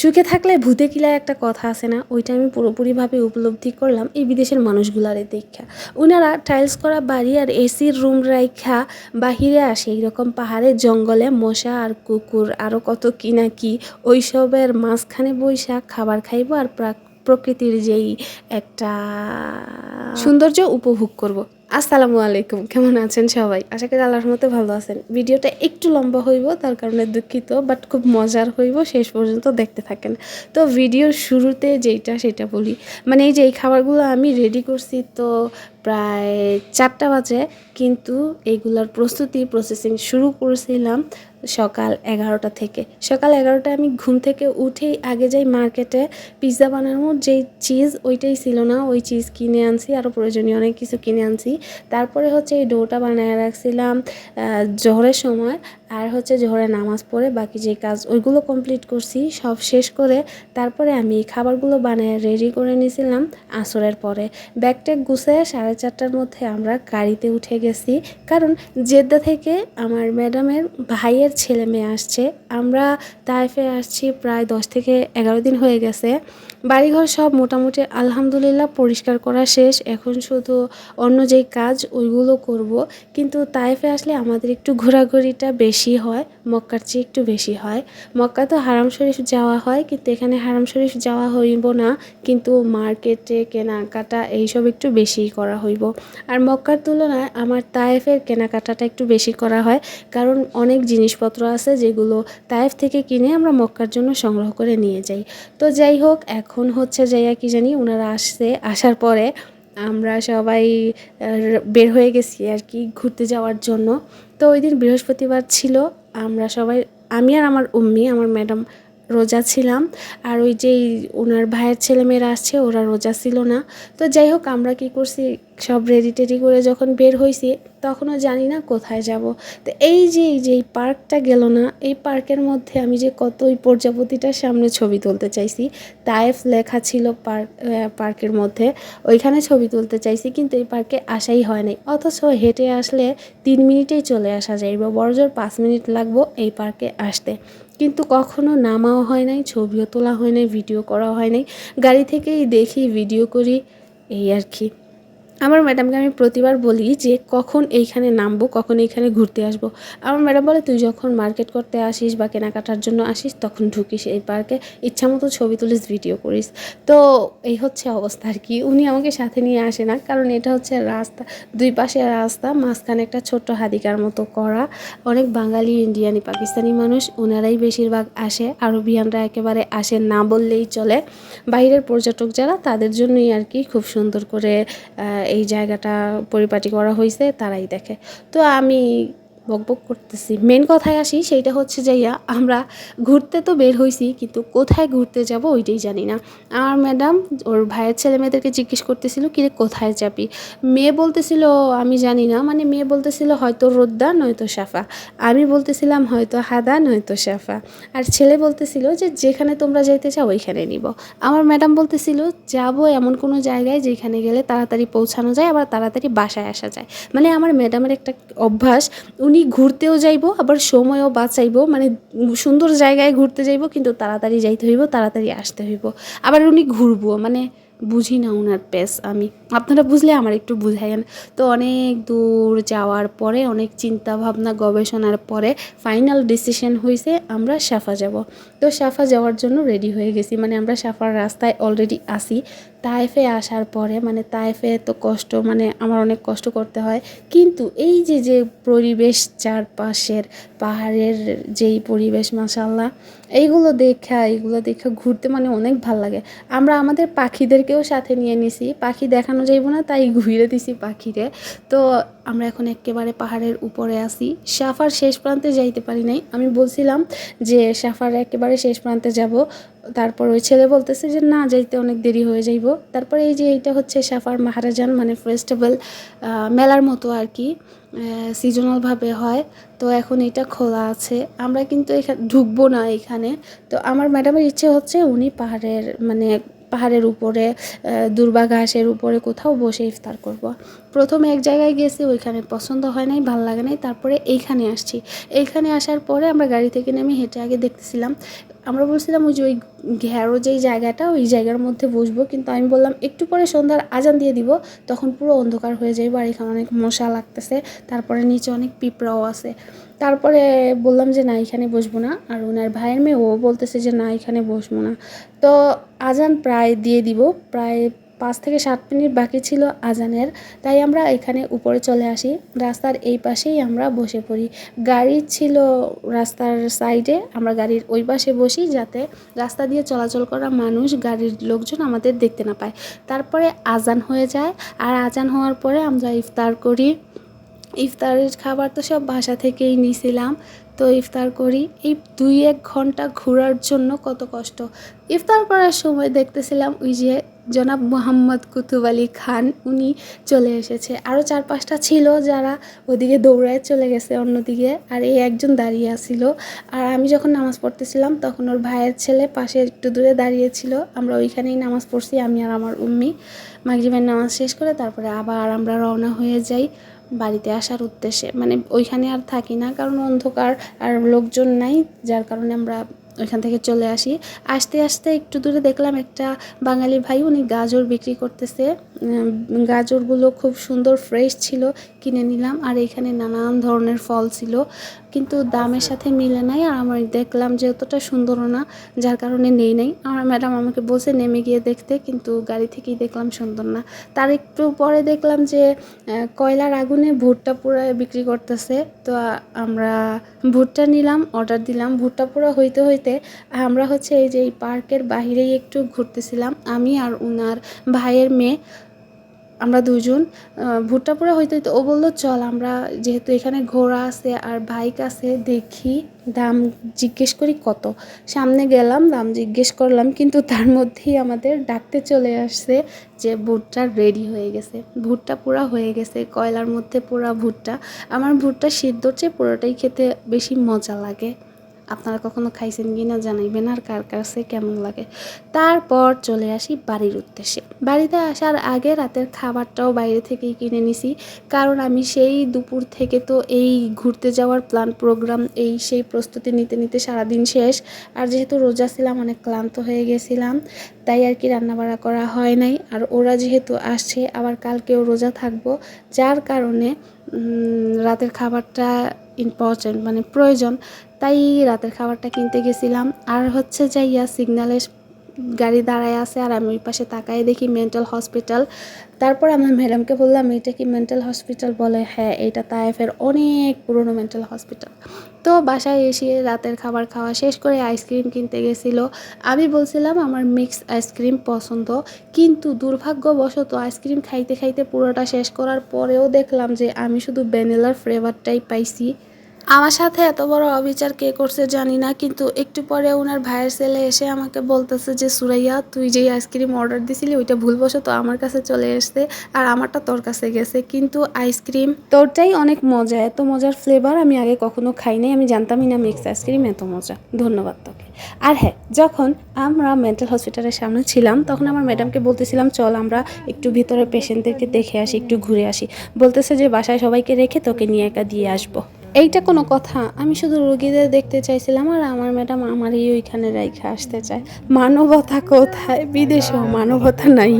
সুখে থাকলে ভূতে কিলায় একটা কথা আছে না, ওইটা আমি পুরোপুরিভাবে উপলব্ধি করলাম এই বিদেশের মানুষগুলারে দেখা। ওনারা টাইলস করা বাড়ি আর এসির রুম রাইখা বাহিরে আসে, এইরকম পাহাড়ের জঙ্গলে মশা আর কুকুর আরও কত কি না কি, ওইসবের মাঝখানে বৈশাখ খাবার খাইব আর প্রাক, প্রকৃতির যেই একটা সৌন্দর্য উপভোগ করব। আসসালামু আলাইকুম, কেমন আছেন সবাই? আশা করি আল্লাহর মতো ভালো আছেন। ভিডিওটা একটু লম্বা হইব, তার কারণে দুঃখিত বাট খুব মজার হইব, শেষ পর্যন্ত দেখতে থাকেন। তো ভিডিওর শুরুতে যেইটা, সেটা বলি। মানে এই যে এই খাবারগুলো আমি রেডি করছি, তো প্রায় চারটা বাজে, কিন্তু এইগুলার প্রস্তুতি প্রসেসিং শুরু করেছিলাম সকাল এগারোটা থেকে। সকাল এগারোটায় আমি ঘুম থেকে উঠেই আগে যাই মার্কেটে পিৎজা বানানোর যেই চিজ ওইটাই ছিল না। ওই চিজ কিনে আনছি আরও প্রয়োজনীয় অনেক কিছু কিনে আনছি। তারপরে হচ্ছে এই ডোটা বানায় রাখছিলাম জোহরের সময়। আর হচ্ছে জোহরে নামাজ পড়ে বাকি যে কাজ, ওইগুলো কমপ্লিট করছি, সব শেষ করে তারপরে আমি খাবারগুলো বানায় রেডি করে নিয়েছিলাম আসরের পরে। ব্যাগট্যাগ গুছিয়ে সাড়ে চারটার মধ্যে আমরা গাড়িতে উঠে গেছি। কারণ জেদ্দা থেকে আমার ম্যাডামের ভাইয়ের ছেলে মেয়ে আসছে। আমরা তাইফে আসছি প্রায় দশ থেকে এগারো দিন হয়ে গেছে। বাড়িঘর সব মোটামুটি আলহামদুলিল্লাহ পরিষ্কার করা শেষ। এখন শুধু অন্য যেই কাজ, ওইগুলো করব। কিন্তু তাইফে আসলে আমাদের একটু ঘোরাঘুরিটা বেশি হয়, মক্কার চেয়ে একটু বেশি হয়। মক্কা তো হারাম শরীফ যাওয়া হয়, কিন্তু এখানে হারাম শরীফ যাওয়া হইব না। কিন্তু মার্কেটে কেনাকাটা এইসব একটু বেশিই করা হইব। আর মক্কার তুলনায় আমার তায়েফের কেনাকাটাটা একটু বেশি করা হয়, কারণ অনেক জিনিসপত্র আছে যেগুলো তায়েফ থেকে কিনে আমরা মক্কার জন্য সংগ্রহ করে নিয়ে যাই। তো যাই হোক, এখন হচ্ছে যাইয়া কি জানি ওনারা আসছে, আসার পরে আমরা সবাই বের হয়ে গেছি আর কি ঘুরতে যাওয়ার জন্য। তো ওই দিন বৃহস্পতিবার ছিল, আমরা সবাই, আমি আর আমার উম্মি, আমার ম্যাডাম রোজা ছিলাম। আর ওই যে ওনার ভাইয়ের ছেলেমেয়েরা আসছে, ওরা রোজা ছিল না। তো যাই হোক, আমরা কি করছি? সব রেডি টেডি করে যখন বের হয়েছি তখনও জানি না কোথায় যাব। তো এই যে এই যে পার্কটা গেল না, এই পার্কের মধ্যে আমি যে কত ওই প্রজাপতিটার সামনে ছবি তুলতে চাইছি তায়েফ লেখা ছিল পার্ক পার্কের মধ্যে। ওইখানে ছবি তুলতে চাইছি, কিন্তু এই পার্কে আসাই হয় নাই। অথচ হেঁটে আসলে তিন মিনিটেই চলে আসা যায়, বা বড়জোর পাঁচ মিনিট লাগবো এই পার্কে আসতে। কিন্তু কখনো নামাও হয় নাই, ছবিও তোলা হয় নাই, ভিডিও করা হয় নাই। গাড়ি থেকেই দেখি, ভিডিও করি, এই আর কি। আমার ম্যাডামকে আমি প্রতিবার বলি যে কখন এইখানে নামবো, কখন এইখানে ঘুরতে আসব। আমার ম্যাডাম বলে, তুই যখন মার্কেট করতে আসিস বা কেনাকাটার জন্য আসিস, তখন ঢুকিস এই পার্কে। ইচ্ছা মতো ছবি তুলিস, ভিডিও করিস। তো এই হচ্ছে অবস্থা আর কি। উনি আমাকে সাথে নিয়ে আসে না, কারণ এটা হচ্ছে রাস্তা, দুই পাশে রাস্তা, মাঝখানে একটা ছোট্ট হাদিকার মতো করা। অনেক বাঙালি, ইন্ডিয়ানি, পাকিস্তানি মানুষ ওনারাই বেশিরভাগ আসে। আরবিয়ানরা একেবারে আসে না বললেই চলে। বাইরের পর্যটক যারা, তাদের জন্যই আর কি খুব সুন্দর করে এই জায়গাটা পরিপাটি করা হয়েছে তারাই দেখে। তো আমি বকবক করতেছি। মেন কথায় আসি, সেইটা হচ্ছে যাইয়া আমরা ঘুরতে তো বের হয়েছি কিন্তু কোথায় ঘুরতে যাব ওইটাই জানি না। আমার ম্যাডাম ওর ভাইয়ের ছেলে মেয়েদেরকে জিজ্ঞেস করতেছিল কিরে কোথায় যাবি? মেয়ে বলতেছিল, আমি জানি না। মানে মেয়ে বলতেছিল, হয়তো রোদ্দা, নয়তো সাফা। আমি বলতেছিলাম, হয়তো হাদা, নয়তো সাফা। আর ছেলে বলতেছিল যে, যেখানে তোমরা যাইতে চাও, ওইখানে নিব। আমার ম্যাডাম বলতেছিল, যাব এমন কোনো জায়গায় যেখানে গেলে তাড়াতাড়ি পৌঁছানো যায়, আবার তাড়াতাড়ি বাসায় আসা যায়। মানে আমার ম্যাডামের একটা অভ্যাস, উনি উনি ঘুরতেও যাইব, আবার সময়ও বাঁচাইব মানে সুন্দর জায়গায় ঘুরতে যাইব, কিন্তু তাড়াতাড়ি যাইতে হইব, তাড়াতাড়ি আসতে হইব। আবার উনি ঘুরবো মানে বুঝি না ওনার পেস আমি। আপনারা বুঝলে আমার একটু বুঝাইন তো অনেক দূর যাওয়ার পরে, অনেক চিন্তা ভাবনা গবেষণার পরে ফাইনাল ডিসিশন হয়েছে আমরা সাফা যাব। তো সাফা যাওয়ার জন্য রেডি হয়ে গেছি মানে আমরা সাফার রাস্তায় অলরেডি আসি তাইফে আসার পরে মানে তাইফে তো কষ্ট মানে আমার অনেক কষ্ট করতে হয়। কিন্তু এই যে যে পরিবেশ চারপাশের পাহাড়ের যেই পরিবেশ মাসাল্লাহ এইগুলো দেখা, এইগুলো দেখে ঘুরতে মানে অনেক ভালো লাগে। আমরা আমাদের পাখিদেরকেও সাথে নিয়ে নিছি, পাখি দেখানো যাইব না, তাই ঘুরে দিছি পাখিরে। তো আমরা এখন একেবারে পাহাড়ের উপরে আসি সাফার শেষ প্রান্তে যাইতে পারি নাই। আমি বলছিলাম যে সাফার একেবারে শেষ প্রান্তে যাব। তারপর ওই ছেলে বলতেছে যে, না, যাইতে অনেক দেরি হয়ে যাইব। তারপরে এই যে এইটা হচ্ছে সাফার মাহারাজান মানে ফেস্টিভ্যাল মেলার মতো আর কি সিজনালভাবে হয়। তো এখন এটা খোলা আছে। আমরা কিন্তু এখানে ঢুকবো না এখানে। তো আমার ম্যাডামের ইচ্ছে হচ্ছে উনি পাহাড়ের মানে পাহাড়ের উপরে দুর্বা ঘাসের উপরে কোথাও বসে ইফতার করব। প্রথমে এক জায়গায় গেছি, ওইখানে পছন্দ হয় নাই, ভালো লাগে নাই, তারপরে এইখানে আসছি এইখানে আসার পরে আমরা গাড়ি থেকে নেমে হেঁটে আগে দেখতেছিলাম, আমরা বলছিলাম ওই যে ওই ঘেরো যেই জায়গাটা, ওই জায়গার মধ্যে বসবো। কিন্তু আমি বললাম, একটু পরে সন্ধ্যার আজান দিয়ে দিব। তখন পুরো অন্ধকার হয়ে যায় আর এখানে অনেক মশা লাগতেছে। তারপরে নিচে অনেক পিঁপড়াও আছে। তারপরে বললাম যে, না, এখানে বসবো না। আর ওনার ভাইয়ের মেয়ে ও বলতেছে যে, না, এখানে বসবো না। তো আজান প্রায় দিয়ে দিব। প্রায় পাঁচ থেকে সাত মিনিট বাকি ছিল আজানের, তাই আমরা এখানে উপরে চলে আসি। রাস্তার এই পাশেই আমরা বসে পড়ি। গাড়ি ছিল রাস্তার সাইডে, আমরা গাড়ির ওই পাশে বসি যাতে রাস্তা দিয়ে চলাচল করা মানুষ, গাড়ির লোকজন আমাদের দেখতে না পায়। তারপরে আজান হয়ে যায় আর আজান হওয়ার পরে আমরা ইফতার করি। ইফতারের খাবার তো সব বাসা থেকেই নিয়েছিলাম তো ইফতার করি। এই দুই এক ঘণ্টা ঘোরার জন্য কত কষ্ট। ইফতার করার সময় দেখতেছিলাম ওই যে জনাব মোহাম্মদ কুতুব আলী খান, উনি চলে এসেছে। আরও চার পাঁচটা ছিল যারা ওদিকে দৌড়ায় চলে গেছে অন্যদিকে, আর এই একজন দাঁড়িয়ে আছিল। আর আমি যখন নামাজ পড়তেছিলাম, তখন ওর ভাইয়ের ছেলে পাশে একটু দূরে দাঁড়িয়েছিল আমরা ওইখানেই নামাজ পড়ছি, আমি আর আমার উম্মি। মাগরিবের নামাজ শেষ করে তারপরে আবার আমরা রওনা হয়ে যাই। বাড়িতে আসার উদ্দেশ্যে। মানে ওইখানে আর থাকি না, কারণ অন্ধকার আর লোকজন নাই, যার কারণে আমরা ওইখান থেকে চলে আসি। আসতে আসতে একটু দূরে দেখলাম একটা বাঙালি ভাই, উনি গাজর বিক্রি করতেছে। গাজরগুলো খুব সুন্দর ফ্রেশ ছিল, কিনে নিলাম। আর এখানে নানান ধরনের ফল ছিল। কিন্তু দামের সাথে মিলে নাই আর আমার দেখলাম যে অতটা সুন্দরও না যার কারণে নেই নাই। আমার ম্যাডাম আমাকে বলছে নেমে গিয়ে দেখতে। কিন্তু গাড়ি থেকেই দেখলাম সুন্দর না। তার একটু পরে দেখলাম যে কয়লার আগুনে ভুট্টা পুরো বিক্রি করতেছে। তো আমরা ভুট্টা নিলাম অর্ডার দিলাম। ভুট্টা পুরো হইতে হইতে আমরা হচ্ছে এই যে এই পার্কের বাহিরেই একটু ঘুরতেছিলাম। আমি আর উনার ভাইয়ের মেয়ে। আমরা দুজন ভুট্টা পুরো হইতে হইতে ও বলল, চল, আমরা যেহেতু এখানে ঘোড়া আছে আর বাইক আছে, দেখি দাম জিজ্ঞেস করি কত। সামনে গেলাম, দাম জিজ্ঞেস করলাম, কিন্তু তার মধ্যেই আমাদের ডাকতে চলে আসছে যে ভুট্টা রেডি হয়ে গেছে। ভুট্টা পুরা হয়ে গেছে, কয়লার মধ্যে পুরা ভুট্টা। আমার ভুট্টা সিদ্ধর চেয়ে পুরোটাই খেতে বেশি মজা লাগে। আপনারা কখনো খাইছেন কি না জানাইবেন আর কার কাছে কেমন লাগে। তারপর চলে আসি বাড়ির উদ্দেশ্যে। বাড়িতে আসার আগে রাতের খাবারটাও বাইরে থেকেই কিনে নিছি। কারণ আমি সেই দুপুর থেকে তো এই ঘুরতে যাওয়ার প্ল্যান প্রোগ্রাম এই সেই প্রস্তুতি নিতে নিতে সারাদিন শেষ। আর যেহেতু রোজা ছিলাম, অনেক ক্লান্ত হয়ে গেছিলাম। তাই আর কি রান্নাবাড়া করা হয় নাই। আর ওরা যেহেতু আসছে, আবার কালকেও রোজা থাকব। যার কারণে রাতের খাবারটা ইম্পর্টেন্ট মানে প্রয়োজন। তাই রাতের খাবারটা কিনতে গেছিলাম। আর হচ্ছে যাইয়া সিগনালে গাড়ি দাঁড়ায় আছে আর আমি ওই পাশে তাকাই দেখি মেন্টাল হসপিটাল তারপর আমার ম্যাডামকে বললাম, এটা কি মেন্টাল হসপিটাল বলে হ্যাঁ এটা তায়েফের অনেক পুরনো মেন্টাল হসপিটাল তো বাসায় এসে রাতের খাবার খাওয়া শেষ করে আইসক্রিম কিনতে গেছিল। আমি বলছিলাম, আমার মিক্স আইসক্রিম পছন্দ। কিন্তু দুর্ভাগ্যবশত আইসক্রিম খাইতে খাইতে পুরোটা শেষ করার পরেও দেখলাম যে আমি শুধু ভ্যানিলার ফ্লেভারটাই পাইছি। আমার সাথে এত বড় অবিচার কে করছে জানি না, কিন্তু একটু পরে ওনার ভাইয়ের ছেলে এসে আমাকে বলতেছে যে, সুরাইয়া, তুই যেই আইসক্রিম অর্ডার দিছিলি, ওইটা ভুলবশত আমার কাছে চলে এসছে আর আমারটা তোর কাছে গেছে। কিন্তু আইসক্রিম তোরটাই অনেক মজা, এত মজার ফ্লেভার আমি আগে কখনো খাই নাই, আমি জানতামই না মিক্স আইসক্রিম এত মজা। ধন্যবাদ তোকে। আর হ্যাঁ যখন আমরা মেন্টাল হসপিটালের সামনে ছিলাম, তখন আমার ম্যাডামকে বলতেছিলাম, চল আমরা একটু ভিতরে পেশেন্টদেরকে দেখে আসি, একটু ঘুরে আসি। বলতেছে যে, বাসায় সবাইকে রেখে তোকে নিয়ে একা দিয়ে আসব। এইটা কোনো কথা। আমি শুধু রুগীদের দেখতে চাইছিলাম আর আমার ম্যাডাম আমারই ওইখানে রাইখা আসতে চায়। মানবতা কোথায়? বিদেশেও মানবতা নাই।